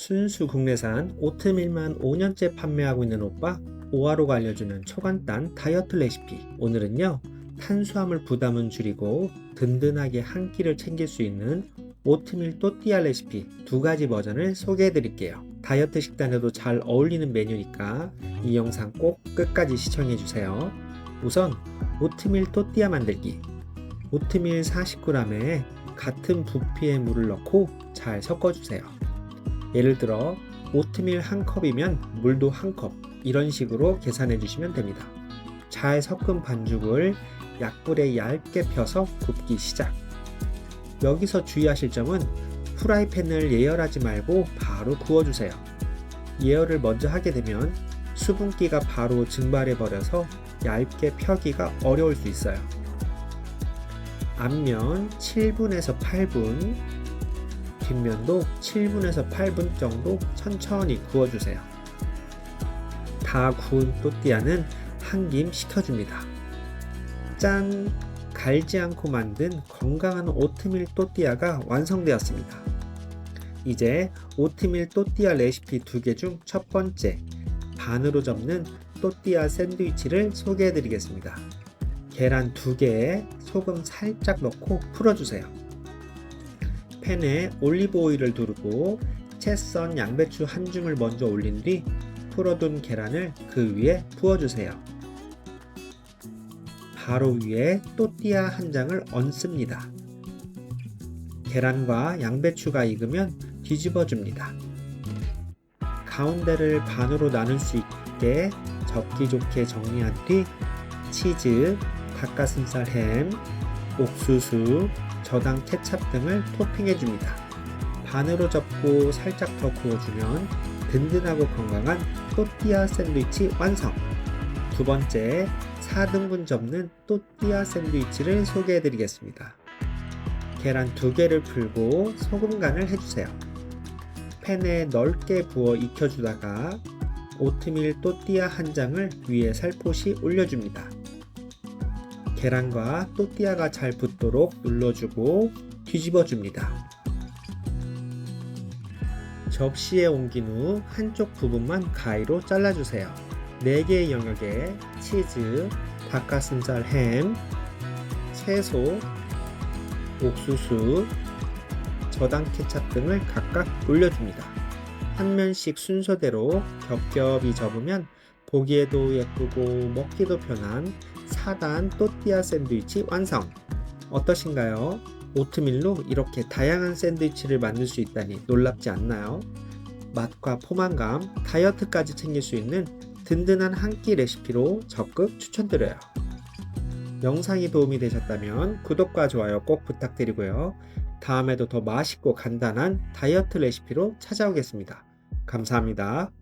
순수 국내산 오트밀만 5년째 판매하고 있는 오빠 오하로가 알려주는 초간단 다이어트 레시피. 오늘은요 탄수화물 부담은 줄이고 든든하게 한 끼를 챙길 수 있는 오트밀 또띠아 레시피 두 가지 버전을 소개해 드릴게요. 다이어트 식단에도 잘 어울리는 메뉴니까 이 영상 꼭 끝까지 시청해 주세요. 우선 오트밀 또띠아 만들기. 오트밀 40g에 같은 부피의 물을 넣고 잘 섞어주세요. 예를 들어 오트밀 한 컵이면 물도 한 컵 이런 식으로 계산해 주시면 됩니다. 잘 섞은 반죽을 약불에 얇게 펴서 굽기 시작. 여기서 주의하실 점은 프라이팬을 예열하지 말고 바로 구워주세요. 예열을 먼저 하게 되면 수분기가 바로 증발해 버려서 얇게 펴기가 어려울 수 있어요. 앞면 7분에서 8분, 뒷면도 7분에서 8분 정도 천천히 구워주세요. 다 구운 또띠아는 한 김 식혀줍니다. 짠! 갈지 않고 만든 건강한 오트밀 또띠아가 완성되었습니다. 이제 오트밀 또띠아 레시피 두 개 중 첫 번째, 반으로 접는 또띠아 샌드위치를 소개해 드리겠습니다. 계란 두 개에 소금 살짝 넣고 풀어주세요. 팬에 올리브 오일을 두르고 채 썬 양배추 한 줌을 먼저 올린 뒤 풀어둔 계란을 그 위에 부어주세요. 바로 위에 또띠아 한 장을 얹습니다. 계란과 양배추가 익으면 뒤집어 줍니다. 가운데를 반으로 나눌 수 있게 접기 좋게 정리한 뒤 치즈, 닭가슴살 햄, 옥수수, 저당 케찹 등을 토핑해 줍니다. 반으로 접고 살짝 더 구워주면 든든하고 건강한 또띠아 샌드위치 완성! 두 번째, 4등분 접는 또띠아 샌드위치를 소개해 드리겠습니다. 계란 두 개를 풀고 소금 간을 해주세요. 팬에 넓게 부어 익혀주다가 오트밀 또띠아 한 장을 위에 살포시 올려줍니다. 계란과 또띠아가 잘 붙도록 눌러주고 뒤집어 줍니다. 접시에 옮긴 후 한쪽 부분만 가위로 잘라주세요. 4개의 영역에 치즈, 닭가슴살 햄, 채소, 옥수수, 저당 케찹 등을 각각 올려줍니다. 한 면씩 순서대로 겹겹이 접으면 보기에도 예쁘고 먹기도 편한 4단 또띠아 샌드위치 완성! 어떠신가요? 오트밀로 이렇게 다양한 샌드위치를 만들 수 있다니 놀랍지 않나요? 맛과 포만감, 다이어트까지 챙길 수 있는 든든한 한 끼 레시피로 적극 추천드려요. 영상이 도움이 되셨다면 구독과 좋아요 꼭 부탁드리고요. 다음에도 더 맛있고 간단한 다이어트 레시피로 찾아오겠습니다. 감사합니다.